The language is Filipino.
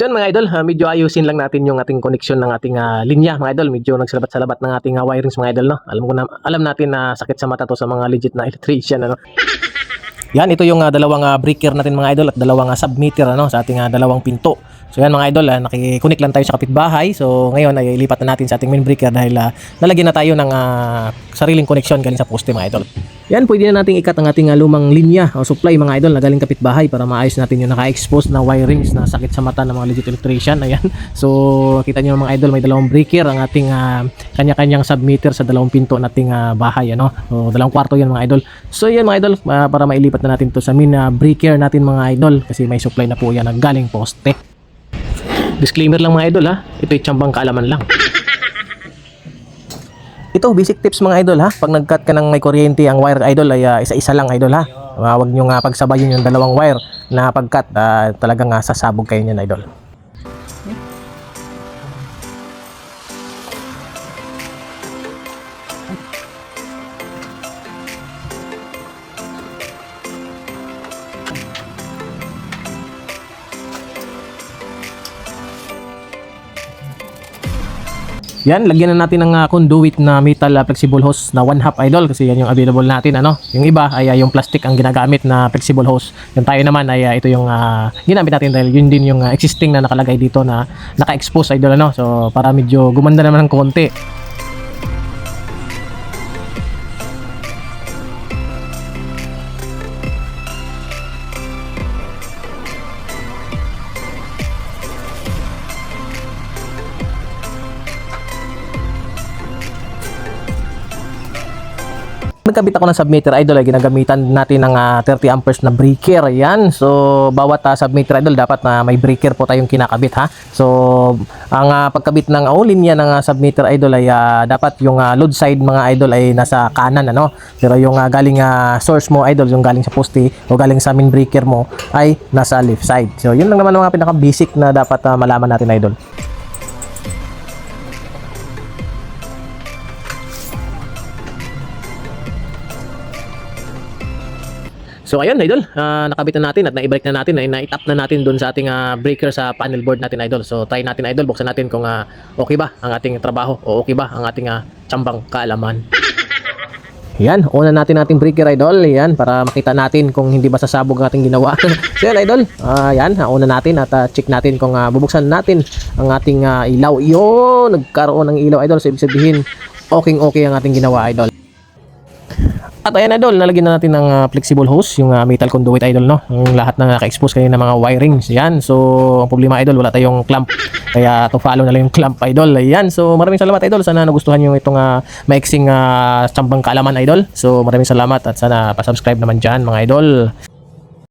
So yan mga idol, ah, medyo ayusin lang natin yung ating connection ng ating ah, linya mga idol. Medyo nagsalabat-salabat ng ating ah, wirings mga idol. No? Alam ko na, alam natin na sakit sa mata to sa mga legit na electrician. Ano? Yan, ito yung ah, dalawang ah, breaker natin mga idol at dalawang ah, submeter ano, sa ating ah, dalawang pinto. So yan mga idol, ah, nakikonnect lang tayo sa kapitbahay. So ngayon ay ilipat na natin sa ating main breaker dahil ah, lalagyan na tayo ng ah, sariling connection galing sa poste mga idol. Yan, pwede na nating ikat ang ating ah, lumang linya o supply mga idol na galing kapitbahay para maayos natin yung naka-expose na wirings na sakit sa mata ng mga legit electrician. Ayan. So kita nyo mga idol, may dalawang breaker ang ating ah, kanya-kanyang submeter sa dalawang pinto nating ah, bahay. Ano? So dalawang kwarto yan mga idol. So yan mga idol, ah, para mailipat na natin to sa main ah, breaker natin mga idol kasi may supply na po yan na galing poste. Disclaimer lang mga idol ha, ito'y tsambang kaalaman lang. Ito, basic tips mga idol ha. Pag nag-cut ka ng may kuryente ang wire idol ay ah, isa-isa lang idol ha. Uh, huwag nyo nga pagsabayin yung dalawang wire na pag-cut. ah, talagang uh, sasabog kayo niyan idol. Yan, lagyan na natin ng ah, conduit na metal ah, flexible hose na one half idol kasi yan yung available natin ano. Yung iba ay ah, yung plastic ang ginagamit na flexible hose. Yung tayo naman ay ah, ito yung ah, ginamit natin dahil yun din yung ah, existing na nakalagay dito na naka-expose idol ano. So para medyo gumanda naman ng konti. Nagkabit ako ng submeter idol ay ginagamitan natin ng ah, 30 amperes na breaker. Yan. So bawat ah, submeter idol dapat na may breaker po tayong kinakabit ha. So ang ah, pagkabit ng uh, linya ng ah, submeter idol ay ah, dapat yung ah, load side mga idol ay nasa kanan ano. Pero yung ah, galing ah, source mo idol yung galing sa poste o galing sa main breaker mo ay nasa left side. So yun lang naman mga pinaka basic na dapat ah, malaman natin idol. So ayun idol, Ah, nakabit na natin at naibalik na natin, ay na-tap na natin doon sa ating ah, breaker sa panel board natin idol. So try natin idol, buksan natin kung ah, okay ba ang ating trabaho o okay ba ang ating ah, tsambang kaalaman. Yan, una natin ating breaker idol, yan, para makita natin kung hindi ba sasabog ang ating ginawa. so yan idol, ah, yan, una natin at ah, check natin kung ah, bubuksan natin ang ating ah, ilaw. Yun, nagkaroon ng ilaw idol, so ibig sabihin, okay okay ang ating ginawa idol. At ayan idol, nalagyan na natin ng ah, flexible hose, yung ah, metal conduit idol no. Yung lahat na naka-expose kayo ng mga wirings. Yan. So, ang problema idol, wala tayong clamp. Kaya to follow na lang yung clamp idol. Ayan. So, maraming salamat idol. Sana nagustuhan yung itong uh, maiksing uh, tsambang kaalaman idol. So, maraming salamat at sana pa-subscribe naman dyan mga idol.